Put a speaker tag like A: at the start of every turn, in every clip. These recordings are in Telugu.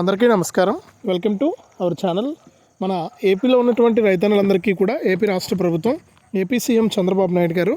A: అందరికీ నమస్కారం. వెల్కమ్ టు అవర్ ఛానల్ మన ఏపీలో ఉన్నటువంటి రైతన్నులందరికీ కూడా ఏపీ రాష్ట్ర ప్రభుత్వం ఏపీ సీఎం చంద్రబాబు నాయుడు గారు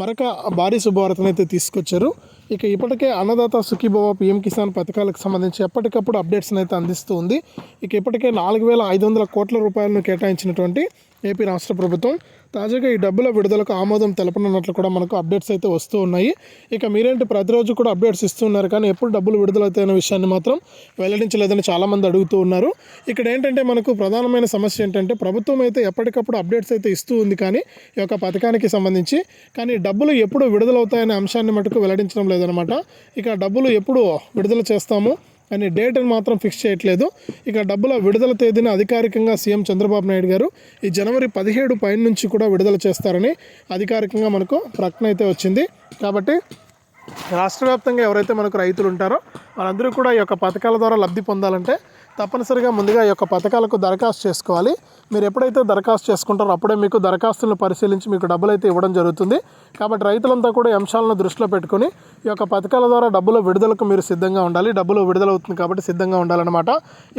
A: మరొక భారీ శుభవార్తను అయితే తీసుకొచ్చారు. ఇక ఇప్పటికే అన్నదాత సుఖీభవ పిఎం కిసాన్ పథకాలకు సంబంధించి ఎప్పటికప్పుడు అప్డేట్స్ని అయితే అందిస్తూ ఉంది. ఇక ఇప్పటికే నాలుగు వేల ఐదు వందల కోట్ల రూపాయలను కేటాయించినటువంటి ఏపీ రాష్ట్ర ప్రభుత్వం తాజాగా ఈ డబ్బుల విడుదలకు ఆమోదం తెలపనున్నట్లు కూడా మనకు అప్డేట్స్ అయితే వస్తూ ఉన్నాయి. ఇక మీరేంటి ప్రతిరోజు కూడా అప్డేట్స్ ఇస్తున్నారు కానీ ఎప్పుడు డబ్బులు విడుదలవుతాయనే విషయాన్ని మాత్రం వెల్లడించలేదని చాలామంది అడుగుతూ ఉన్నారు. ఇక్కడ ఏంటంటే మనకు ప్రధానమైన సమస్య ఏంటంటే ప్రభుత్వం అయితే ఎప్పటికప్పుడు అప్డేట్స్ అయితే ఇస్తూ ఉంది కానీ ఈ యొక్క పథకానికి సంబంధించి. కానీ డబ్బులు ఎప్పుడు విడుదలవుతాయనే అంశాన్ని మటుకు వెల్లడించడం లేదనమాట. ఇక డబ్బులు ఎప్పుడు విడుదల చేస్తాము? కానీ డేట్ని మాత్రం ఫిక్స్ చేయట్లేదు. ఇక డబ్బుల విడుదల తేదీని అధికారికంగా సీఎం చంద్రబాబు నాయుడు గారు ఈ జనవరి పదిహేడు పైన నుంచి కూడా విడుదల చేస్తారని అధికారికంగా మనకు ప్రకటన అయితే వచ్చింది. కాబట్టి రాష్ట్ర వ్యాప్తంగా ఎవరైతే మనకు రైతులు ఉంటారో వాళ్ళందరూ కూడా ఈ యొక్క పథకాల ద్వారా లబ్ధి పొందాలంటే తప్పనిసరిగా ముందుగా ఈ యొక్క పథకాలకు దరఖాస్తు చేసుకోవాలి. మీరు ఎప్పుడైతే దరఖాస్తు చేసుకుంటారో అప్పుడే మీకు దరఖాస్తులను పరిశీలించి మీకు డబ్బులు అయితే ఇవ్వడం జరుగుతుంది. కాబట్టి రైతులంతా కూడా అంశాలను దృష్టిలో పెట్టుకొని ఈ యొక్క పథకాల ద్వారా డబ్బుల విడుదలకు మీరు సిద్ధంగా ఉండాలి. డబ్బులు విడుదలవుతుంది కాబట్టి సిద్ధంగా ఉండాలన్నమాట.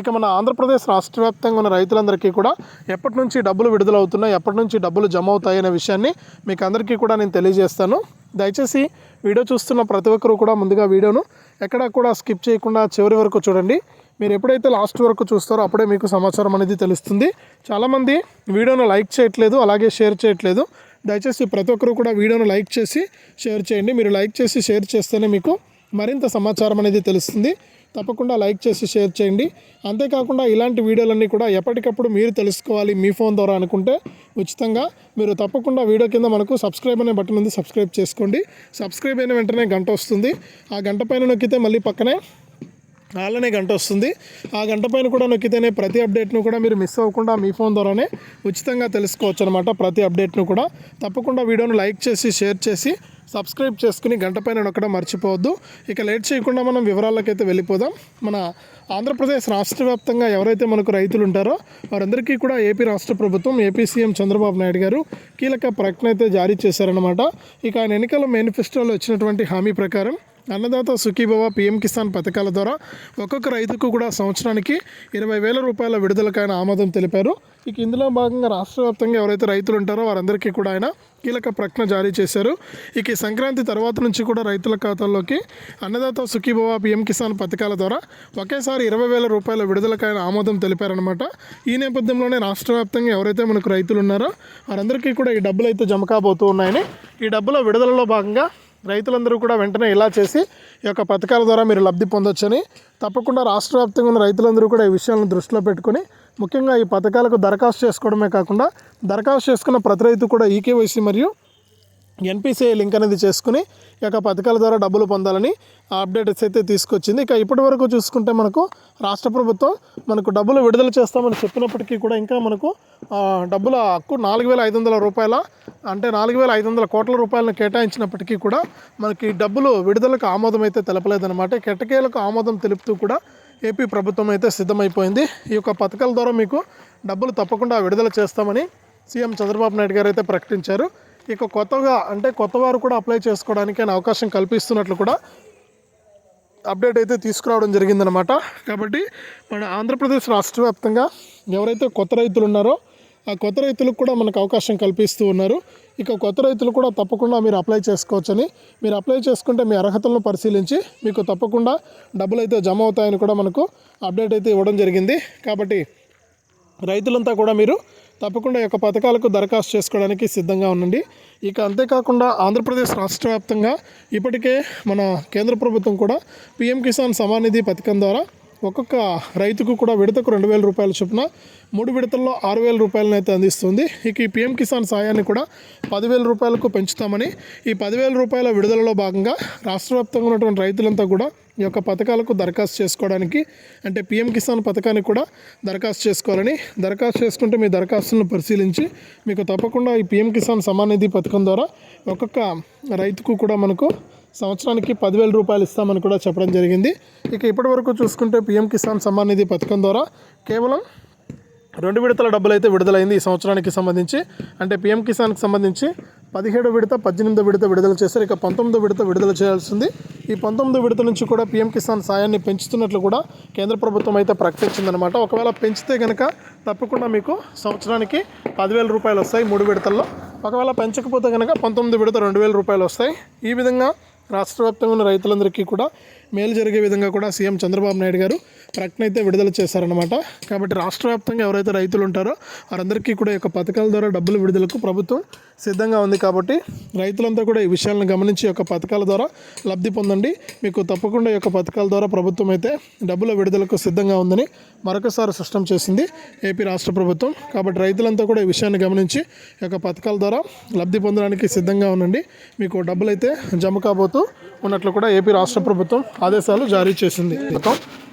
A: ఇక మన ఆంధ్రప్రదేశ్ రాష్ట్ర వ్యాప్తంగా ఉన్న రైతులందరికీ కూడా ఎప్పటి నుంచి డబ్బులు విడుదలవుతున్నాయి ఎప్పటి నుంచి డబ్బులు జమ అవుతాయి అనే విషయాన్ని మీకు అందరికీ కూడా నేను తెలియజేస్తాను. దయచేసి వీడియో చూస్తున్న ప్రతి ఒక్కరూ కూడా ముందుగా వీడియోను ఎక్కడా కూడా స్కిప్ చేయకుండా చివరి వరకు చూడండి. మీరు ఎప్పుడైతే లాస్ట్ వరకు చూస్తారో అప్పుడే మీకు సమాచారం అనేది తెలుస్తుంది. చాలామంది వీడియోను లైక్ చేయట్లేదు అలాగే షేర్ చేయట్లేదు. దయచేసి ప్రతి ఒక్కరూ కూడా వీడియోను లైక్ చేసి షేర్ చేయండి. మీరు లైక్ చేసి షేర్ చేస్తేనే మీకు మరింత సమాచారం అనేది తెలుస్తుంది. తప్పకుండా లైక్ చేసి షేర్ చేయండి. అంతేకాకుండా ఇలాంటి వీడియోలన్నీ కూడా ఎప్పటికప్పుడు మీరు తెలుసుకోవాలి మీ ఫోన్ ద్వారా అనుకుంటే ఉచితంగా. మీరు తప్పకుండా వీడియో కింద మనకు సబ్స్క్రైబ్ అనే బటన్ ఉంది సబ్స్క్రైబ్ చేసుకోండి. సబ్స్క్రైబ్ అయిన వెంటనే గంట వస్తుంది. ఆ గంట పైన నొక్కితే మళ్ళీ పక్కనే అలానే గంట వస్తుంది. ఆ గంట పైన కూడా నొక్కితేనే ప్రతి అప్డేట్ను కూడా మీరు మిస్ అవ్వకుండా మీ ఫోన్ ద్వారానే ఉచితంగా తెలుసుకోవచ్చు అనమాట ప్రతి అప్డేట్ను కూడా. తప్పకుండా వీడియోను లైక్ చేసి షేర్ చేసి సబ్స్క్రైబ్ చేసుకుని గంట పైన నొక్కడం మర్చిపోవద్దు. ఇక లేట్ చేయకుండా మనం వివరాలకైతే వెళ్ళిపోదాం. మన ఆంధ్రప్రదేశ్ రాష్ట్ర వ్యాప్తంగా ఎవరైతే మనకు రైతులు ఉంటారో వారందరికీ కూడా ఏపీ రాష్ట్ర ప్రభుత్వం ఏపీ సీఎం చంద్రబాబు నాయుడు గారు కీలక ప్రకటన అయితే జారీ చేశారనమాట ఇక ఆయన ఎన్నికల మేనిఫెస్టోలో వచ్చినటువంటి హామీ ప్రకారం అన్నదాత సుఖీభవ పిఎం కిసాన్ పథకాల ద్వారా ఒక్కొక్క రైతుకు కూడా సంవత్సరానికి ఇరవై వేల రూపాయల విడుదలకైన ఆమోదం తెలిపారు. ఇక ఇందులో భాగంగా రాష్ట్ర వ్యాప్తంగా ఎవరైతే రైతులు ఉంటారో వారందరికీ కూడా ఆయన కీలక ప్రకటన జారీ చేశారు. ఇక ఈ సంక్రాంతి తర్వాత నుంచి కూడా రైతుల ఖాతాల్లోకి అన్నదాత సుఖీభవ పిఎం కిసాన్ పథకాల ద్వారా ఒకేసారి ఇరవై వేల రూపాయల విడుదలకైన ఆమోదం తెలిపారనమాట ఈ నేపథ్యంలోనే రాష్ట్ర వ్యాప్తంగా ఎవరైతే మనకు రైతులు ఉన్నారో వారందరికీ కూడా ఈ డబ్బులు అయితే జమ కాబోతూ ఉన్నాయని ఈ డబ్బుల విడుదలలో భాగంగా రైతులందరూ కూడా వెంటనే ఇలా చేసి ఈ యొక్క పథకాల ద్వారా మీరు లబ్ధి పొందొచ్చని తప్పకుండా రాష్ట్ర వ్యాప్తంగా ఉన్న రైతులందరూ కూడా ఈ విషయాలను దృష్టిలో పెట్టుకొని ముఖ్యంగా ఈ పథకాలకు దరఖాస్తు చేసుకోవడమే కాకుండా దరఖాస్తు చేసుకున్న ప్రతి రైతు కూడా ఈకేవైసీ మరియు ఎన్పిసిఐ లింక్ అనేది చేసుకుని ఈ యొక్క పథకాల ద్వారా డబ్బులు పొందాలని అప్డేట్స్ అయితే తీసుకొచ్చింది. ఇక ఇప్పటి వరకు చూసుకుంటే మనకు రాష్ట్ర ప్రభుత్వం మనకు డబ్బులు విడుదల చేస్తామని చెప్పినప్పటికీ కూడా ఇంకా మనకు డబ్బుల హక్కు నాలుగు వేల ఐదు వందల రూపాయల అంటే నాలుగు వేల ఐదు వందల కోట్ల రూపాయలను కేటాయించినప్పటికీ కూడా మనకి డబ్బులు విడుదలకు ఆమోదం అయితే తెలపలేదన్నమాట. కెటకేలకు ఆమోదం తెలుపుతూ కూడా ఏపీ ప్రభుత్వం అయితే సిద్ధమైపోయింది. ఈ యొక్క పథకాల ద్వారా మీకు డబ్బులు తప్పకుండా విడుదల చేస్తామని సీఎం చంద్రబాబు నాయుడు గారు అయితే ప్రకటించారు. ఇక కొత్తగా అంటే కొత్త వారు కూడా అప్లై చేసుకోవడానికి అవకాశం కల్పిస్తున్నట్లు కూడా అప్డేట్ అయితే తీసుకురావడం జరిగిందనమాట కాబట్టి మన ఆంధ్రప్రదేశ్ రాష్ట్ర వ్యాప్తంగా ఎవరైతే కొత్త రైతులు ఉన్నారో ఆ కొత్త రైతులకు కూడా మనకు అవకాశం కల్పిస్తూ ఉన్నారు. ఇక కొత్త రైతులు కూడా తప్పకుండా మీరు అప్లై చేసుకోవచ్చని మీరు అప్లై చేసుకుంటే మీ అర్హతలను పరిశీలించి మీకు తప్పకుండా డబ్బులు అయితే జమ అవుతాయని కూడా మనకు అప్డేట్ అయితే ఇవ్వడం జరిగింది. కాబట్టి రైతులంతా కూడా మీరు తప్పకుండా ఈ యొక్క పథకాలకు దరఖాస్తు చేసుకోవడానికి సిద్ధంగా ఉండండి. ఇక అంతేకాకుండా ఆంధ్రప్రదేశ్ రాష్ట్ర వ్యాప్తంగా ఇప్పటికే మన కేంద్ర ప్రభుత్వం కూడా పిఎం కిసాన్ సమానిధి పథకం ద్వారా ఒక్కొక్క రైతుకు కూడా విడతకు రెండు వేల రూపాయల చొప్పున మూడు విడతల్లో ఆరు వేల రూపాయలను అయితే అందిస్తుంది. ఇక ఈ పిఎం కిసాన్ సాయాన్ని కూడా పదివేల రూపాయలకు పెంచుతామని ఈ పదివేల రూపాయల విడుదలలో భాగంగా రాష్ట్ర వ్యాప్తంగా ఉన్నటువంటి రైతులంతా కూడా ఈ యొక్క పథకాలకు దరఖాస్తు చేసుకోవడానికి అంటే పిఎం కిసాన్ పథకానికి కూడా దరఖాస్తు చేసుకోవాలని దరఖాస్తు చేసుకుంటే మీ దరఖాస్తులను పరిశీలించి మీకు తప్పకుండా ఈ పిఎం కిసాన్ సమాన్ నిధి పథకం ద్వారా ఒక్కొక్క రైతుకు కూడా మనకు సంవత్సరానికి పదివేల రూపాయలు ఇస్తామని కూడా చెప్పడం జరిగింది. ఇక ఇప్పటి వరకు చూసుకుంటే పిఎం కిసాన్ సమ్మాన్ నిధి పథకం ద్వారా కేవలం రెండు విడతల డబ్బులు అయితే విడుదలైంది ఈ సంవత్సరానికి సంబంధించి. అంటే పిఎం కిసాన్కి సంబంధించి పదిహేడు విడత పద్దెనిమిదో విడత విడుదల చేశారు. ఇక పంతొమ్మిదో విడత విడుదల చేయాల్సింది. ఈ పంతొమ్మిదో విడత నుంచి కూడా పీఎం కిసాన్ సాయాన్ని పెంచుతున్నట్లు కూడా కేంద్ర ప్రభుత్వం అయితే ప్రకటించిందనమాట ఒకవేళ పెంచితే కనుక తప్పకుండా మీకు సంవత్సరానికి పదివేల రూపాయలు వస్తాయి మూడు విడతల్లో. ఒకవేళ పెంచకపోతే కనుక పంతొమ్మిది విడత రెండు వేల రూపాయలు వస్తాయి. ఈ విధంగా రాష్ట్ర వ్యాప్తంగా ఉన్న రైతులందరికీ కూడా మేలు జరిగే విధంగా కూడా సీఎం చంద్రబాబు నాయుడు గారు ప్రకటన అయితే విడుదల చేశారనమాట కాబట్టి రాష్ట్ర వ్యాప్తంగా ఎవరైతే రైతులు ఉంటారో వారందరికీ కూడా ఈ యొక్క పథకాల ద్వారా డబ్బులు విడుదలకు ప్రభుత్వం సిద్ధంగా ఉంది కాబట్టి రైతులంతా కూడా ఈ విషయాలను గమనించి యొక్క పథకాల ద్వారా లబ్ధి పొందండి. మీకు తప్పకుండా యొక్క పథకాల ద్వారా ప్రభుత్వం అయితే డబ్బుల విడుదలకు సిద్ధంగా ఉందని మరొకసారి స్పష్టం చేసింది ఏపీ రాష్ట్ర ప్రభుత్వం. కాబట్టి రైతులంతా కూడా ఈ విషయాన్ని గమనించి యొక్క పథకాల ద్వారా లబ్ధి పొందడానికి సిద్ధంగా ఉండండి. మీకు డబ్బులు అయితే జమ కాబోతూ ఉన్నట్లు కూడా ఏపీ రాష్ట్ర ప్రభుత్వం ఆదేశాలు జారీ చేసింది.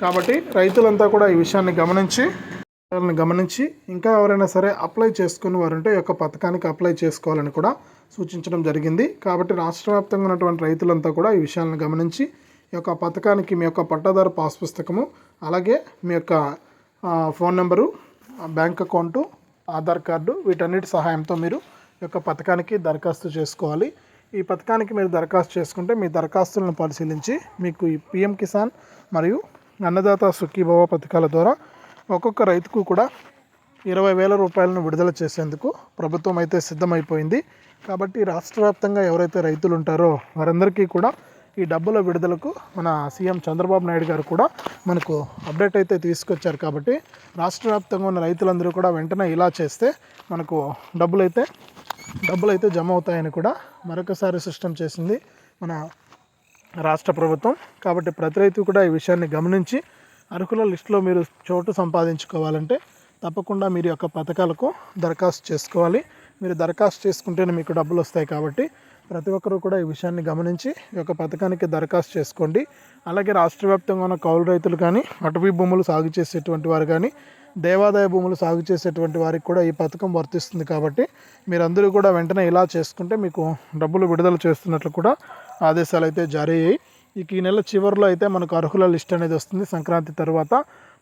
A: కాబట్టి రైతులంతా కూడా ఈ విషయాన్ని గమనించి గమనించి ఇంకా ఎవరైనా సరే అప్లై చేసుకుని వారుంటే ఈ యొక్క పథకానికి అప్లై చేసుకోవాలని కూడా సూచించడం జరిగింది. కాబట్టి రాష్ట్ర వ్యాప్తంగా ఉన్నటువంటి రైతులంతా కూడా ఈ విషయాలను గమనించి ఈ యొక్క పథకానికి మీ యొక్క పట్టాదారు పాస్ పుస్తకము అలాగే మీ యొక్క phone number bank account Aadhaar card వీటన్నిటి సహాయంతో మీరు ఈ యొక్క పథకానికి దరఖాస్తు చేసుకోవాలి. ఈ పథకానికి మీరు దరఖాస్తు చేసుకుంటే మీ దరఖాస్తులను పరిశీలించి మీకు ఈ పిఎం కిసాన్ మరియు అన్నదాత సుఖీభవ పథకాల ద్వారా ఒక్కొక్క రైతుకు కూడా ఇరవై వేల రూపాయలను విడుదల చేసేందుకు ప్రభుత్వం అయితే సిద్ధమైపోయింది. కాబట్టి రాష్ట్ర వ్యాప్తంగా ఎవరైతే రైతులు ఉంటారో వారందరికీ కూడా ఈ డబ్బుల విడుదలకు మన సీఎం చంద్రబాబు నాయుడు గారు కూడా మనకు అప్డేట్ అయితే తీసుకొచ్చారు. కాబట్టి రాష్ట్ర వ్యాప్తంగా ఉన్న రైతులందరూ కూడా వెంటనే ఇలా చేస్తే మనకు డబ్బులు అయితే డబ్బులు అయితే జమ అవుతాయని కూడా మరొకసారి సిస్టమ్ చేసింది మన రాష్ట్ర ప్రభుత్వం. కాబట్టి ప్రతి రైతు కూడా ఈ విషయాన్ని గమనించి అర్హుల లిస్టులో మీరు చోటు సంపాదించుకోవాలంటే తప్పకుండా మీరు యొక్క పథకాలకు దరఖాస్తు చేసుకోవాలి. మీరు దరఖాస్తు చేసుకుంటేనే మీకు డబ్బులు వస్తాయి కాబట్టి ప్రతి ఒక్కరూ కూడా ఈ విషయాన్ని గమనించి ఈ యొక్క పథకానికి దరఖాస్తు చేసుకోండి. అలాగే రాష్ట్ర వ్యాప్తంగా ఉన్న కౌలు రైతులు కానీ అటవీ భూములు సాగు చేసేటువంటి వారు కానీ దేవాదాయ భూములు సాగు చేసేటువంటి వారికి కూడా ఈ పథకం వర్తిస్తుంది కాబట్టి మీరందరూ కూడా వెంటనే ఇలా చేసుకుంటే మీకు డబ్బులు విడుదల చేస్తున్నట్లు కూడా ఆదేశాలు అయితే జారీ అయ్యాయి. ఇక ఈ నెల చివరిలో అయితే మనకు అర్హుల లిస్ట్ అనేది వస్తుంది సంక్రాంతి తర్వాత.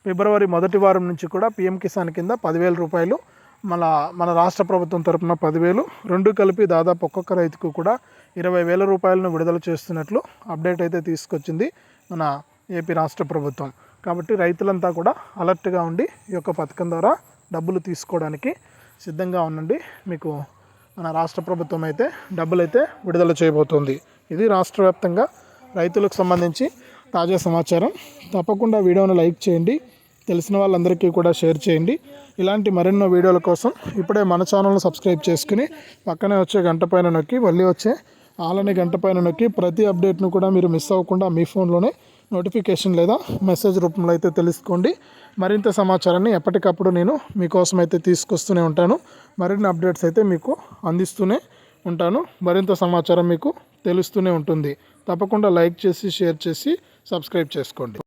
A: ఫిబ్రవరి మొదటి వారం నుంచి కూడా పిఎం కిసాన్ కింద పదివేల రూపాయలు మన మన రాష్ట్ర ప్రభుత్వం తరపున పదివేలు రెండు కలిపి దాదాపు ఒక్కొక్క రైతుకు కూడా ఇరవై వేల రూపాయలను విడుదల చేస్తున్నట్లు అప్డేట్ అయితే తీసుకొచ్చింది మన ఏపీ రాష్ట్ర ప్రభుత్వం. కాబట్టి రైతులంతా కూడా అలర్ట్గా ఉండి ఈ యొక్క పథకం ద్వారా డబ్బులు తీసుకోవడానికి సిద్ధంగా ఉండండి. మీకు మన రాష్ట్ర ప్రభుత్వం అయితే డబ్బులు అయితే విడుదల చేయబోతోంది. ఇది రాష్ట్ర వ్యాప్తంగా రైతులకు సంబంధించి తాజా సమాచారం. తప్పకుండా వీడియోను లైక్ చేయండి. తెలిసిన వాళ్ళందరికీ కూడా షేర్ చేయండి. ఇలాంటి మరెన్నో వీడియోల కోసం ఇప్పుడే మన ఛానల్ను సబ్స్క్రైబ్ చేసుకుని పక్కనే వచ్చే గంట పైన నొక్కి మళ్ళీ వచ్చే ఆలని గంట పైన నొక్కి ప్రతి అప్డేట్ను కూడా మీరు మిస్ అవ్వకుండా మీ ఫోన్లోనే నోటిఫికేషన్ లేదా మెసేజ్ రూపంలో అయితే తెలుసుకోండి. మరింత సమాచారాన్ని ఎప్పటికప్పుడు నేను మీకోసం అయితే తీసుకొస్తూనే ఉంటాను. మరిన్ని అప్డేట్స్ అయితే మీకు అందిస్తూనే ఉంటాను. మరింత సమాచారం మీకు తెలుస్తూనే ఉంటుంది. తప్పకుండా లైక్ చేసి షేర్ చేసి సబ్స్క్రైబ్ చేసుకోండి.